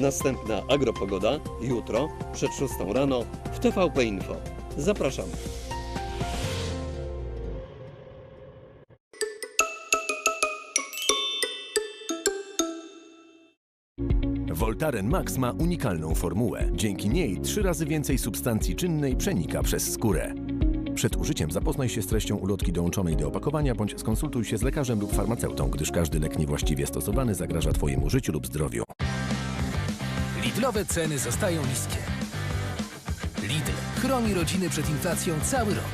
Następna agropogoda jutro przed 6 rano w TVP Info. Zapraszamy. Voltaren Max ma unikalną formułę. Dzięki niej trzy razy więcej substancji czynnej przenika przez skórę. Przed użyciem zapoznaj się z treścią ulotki dołączonej do opakowania bądź skonsultuj się z lekarzem lub farmaceutą, gdyż każdy lek niewłaściwie stosowany zagraża Twojemu życiu lub zdrowiu. Lidlowe ceny zostają niskie. Lidl chroni rodziny przed inflacją cały rok.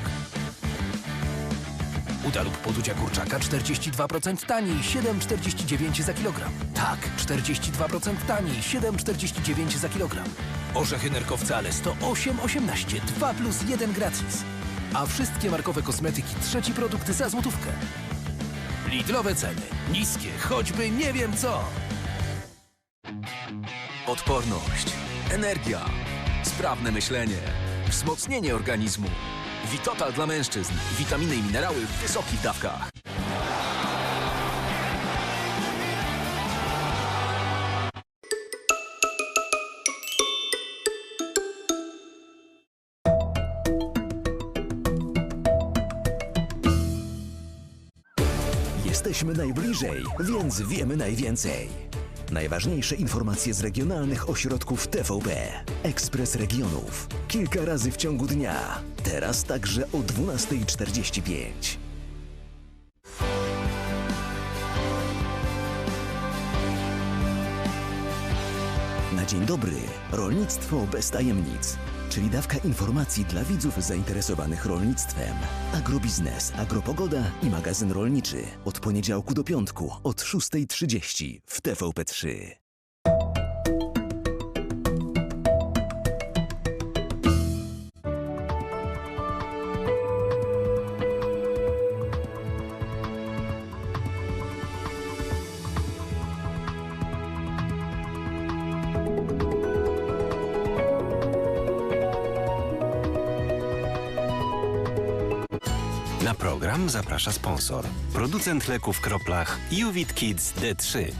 Uda lub podudzia kurczaka 42% taniej, 7,49 za kilogram. Tak, 42% taniej, 7,49 za kilogram. Orzechy nerkowcale 108,18, 2 plus 1 gratis. A wszystkie markowe kosmetyki trzeci produkt za złotówkę. Lidlowe ceny. Niskie, choćby nie wiem co. Odporność, energia, sprawne myślenie, wzmocnienie organizmu. Witotal dla mężczyzn. Witaminy i minerały w wysokich dawkach. Jesteśmy najbliżej, więc wiemy najwięcej. Najważniejsze informacje z regionalnych ośrodków TVP. Ekspres Regionów. Kilka razy w ciągu dnia. Teraz także o 12.45. Na dzień dobry. Rolnictwo bez tajemnic. Czyli dawka informacji dla widzów zainteresowanych rolnictwem. Agrobiznes, agropogoda i magazyn rolniczy. Od poniedziałku do piątku od 6.30 w TVP3. Na program zaprasza sponsor. Producent leków w kroplach Juvit Kids D3.